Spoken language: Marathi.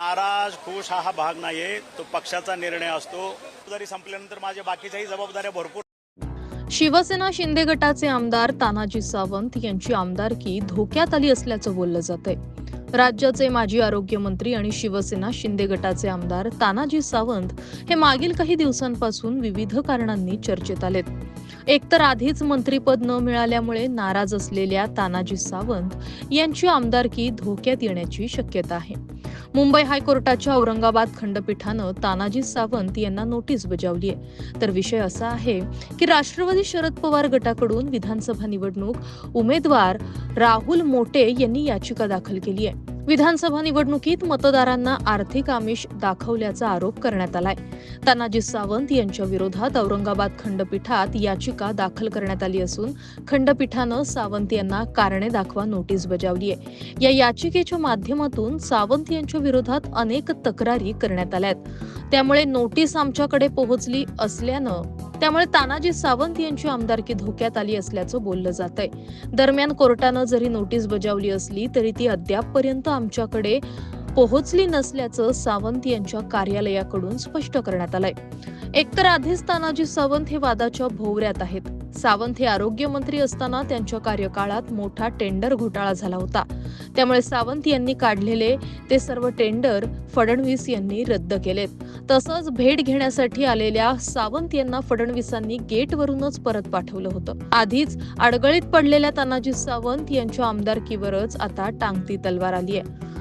नाराज खुश हा हा भाग नाहीये. तो पक्षाचा निर्णय असतो. जरी संपल्यानंतर माझ्या बाकीच्याही जबाबदाऱ्या भरपूर शिवसेना शिंदे गटाचे आमदार तानाजी सावंत यांची आमदारकी धोक्यात आली असल्याचं बोललं जातंय. राज्याचे माजी आरोग्यमंत्री आणि शिवसेना शिंदे गटाचे आमदार तानाजी सावंत हे मागील काही दिवसांपासून विविध कारणांनी चर्चेत आलेत. एकतर आधीच मंत्रीपद न मिळाल्यामुळे नाराज असलेल्या तानाजी सावंत यांची आमदारकी धोक्यात येण्याची शक्यता आहे. मुंबई हायकोर्टाच्या औरंगाबाद खंडपीठानं तानाजी सावंत यांना नोटीस बजावली आहे. तर विषय असा आहे की राष्ट्रवादी शरद पवार गटाकडून विधानसभा निवडणूक उमेदवार राहुल मोटे यांनी याचिका दाखल केली आहे. विधानसभा निवडणुकीत मतदारांना आर्थिक आमिष दाखवल्याचा आरोप करण्यात आलाय. तानाजी सावंत यांच्या विरोधात औरंगाबाद खंडपीठात याचिका दाखल करण्यात आली असून खंडपीठानं सावंत यांना कारणे दाखवा नोटीस बजावली आहे. या याचिकेच्या माध्यमातून सावंत यांच्या विरोधात अनेक तक्रारी करण्यात आल्या आहेत त्यामुळे नोटीस आमच्याकडे पोहोचली असल्यानं त्यामुळे तानाजी सावंत यांची आमदारकी धोक्यात आली असल्याचं बोललं जात आहे दरम्यान कोर्टानं जरी नोटीस बजावली असली तरी ती अद्यापपर्यंत आमच्याकडे पोहोचली नसल्याचं सावंत यांच्या कार्यालयाकडून स्पष्ट करण्यात आलंय. एकतर आधीच तानाजी सावंत हे वादाच्या भोवऱ्यात आहेत. सावंत हे आरोग्यमंत्री असताना त्यांच्या कार्यकाळात मोठा टेंडर घोटाळा झाला होता. त्यामुळे सावंत यांनी काढलेले ते सर्व टेंडर फडणवीस यांनी रद्द केलेत. तसंच भेट घेण्यासाठी आलेल्या सावंत यांना फडणवीसांनी गेटवरूनच परत पाठवलं होतं. आधीच अडगळीत पडलेल्या तानाजी सावंत यांच्या आमदारकीवरच आता टांगती तलवार आली आहे